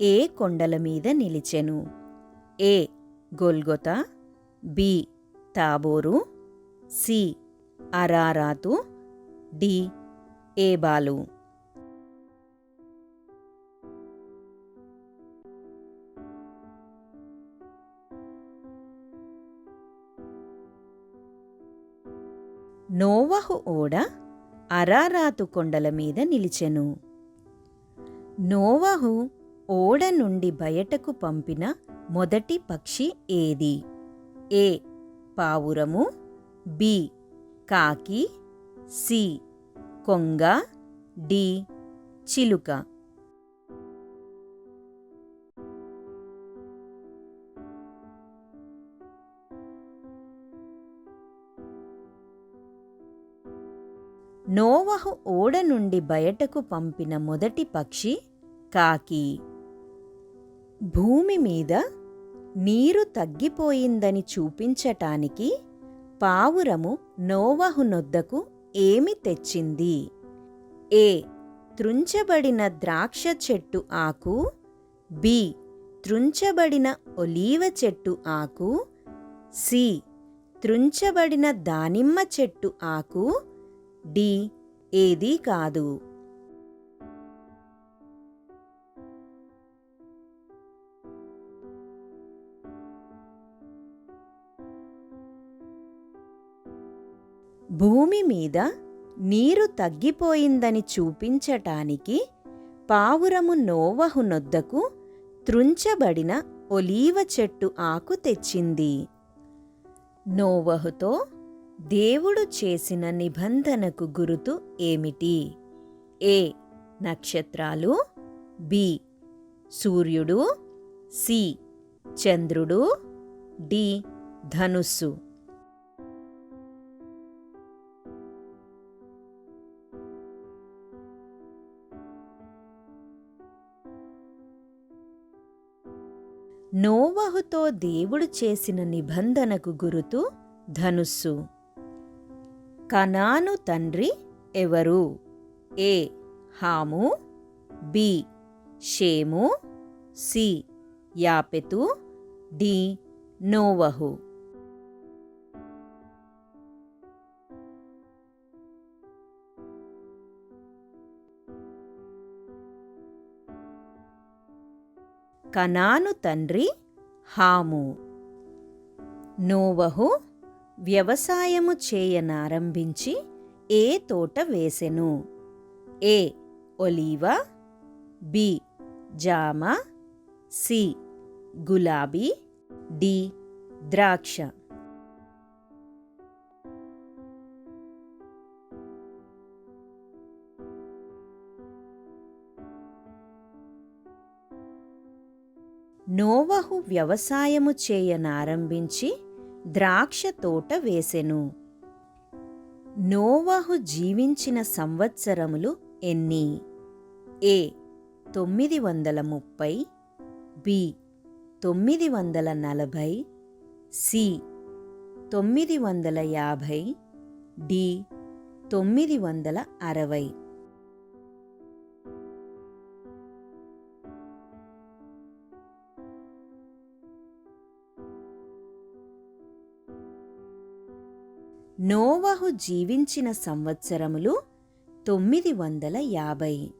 ఏ కొండల మీద నిలిచెను? ఏ. Golgotha B. తాబోరు సి. Ararat D. ఏబాలు. నోవహు ఓడ అరారాతు కొండల మీద నిలిచెను. నోవహు ఓడ నుండి బయటకు పంపిన మొదటి పక్షి ఏది? ఏ. పావురము. బి. కాకి. సి. కొంగ. డి. చిలుక. నోవహు ఓడ నుండి బయటకు పంపిన మొదటి పక్షి కాకి. భూమి మీద నీరు తగ్గిపోయిందని చూపించటానికి పావురము నోవహు నొద్దకు ఏమి తెచ్చింది? ఏ. త్రుంచబడిన ద్రాక్ష చెట్టు ఆకు. బి. త్రుంచబడిన ఒలీవ చెట్టు ఆకు. సి. త్రుంచబడిన దానిమ్మ చెట్టు ఆకు. డి. ఏదీ కాదు. భూమి మీద నీరు తగ్గిపోయిందని చూపించటానికి పావురము నోవహు నొద్దకు త్రుంచబడిన ఒలీవ చెట్టు ఆకు తెచ్చింది. నోవహుతో దేవుడు చేసిన నిబంధనకు గురుతు ఏమిటి? ఏ. నక్షత్రాలు. బి. సూర్యుడు. సి. చంద్రుడు. డి. ధనుస్సు. నోవహుతో దేవుడు చేసిన నిబంధనకు గురుతు ధనుస్సు. కనాను తండ్రి ఎవరు? A. Ham. B. Shem. C. యాపెతు. డి. నోవహు. కనాను తండ్రి హాము. నోవహు వ్యవసాయము చేయనారంభించి ఏ తోట వేసెను? ఏ. ఒలీవ. బి. జామ. సి. గులాబీ. డి. ద్రాక్ష. నోవహు వ్యవసాయము చేయనారంభించి ద్రాక్ష తోట వేసెను. నోవహు జీవించిన సంవత్సరములు ఎన్ని? ఏ. తొమ్మిది వందల ముప్పై. బి. తొమ్మిది వందల నలభై. సి. తొమ్మిది వందల యాభై. డి. తొమ్మిది వందల అరవై. నోవహు జీవించిన సంవత్సరములు తొమ్మిది వందల యాభై.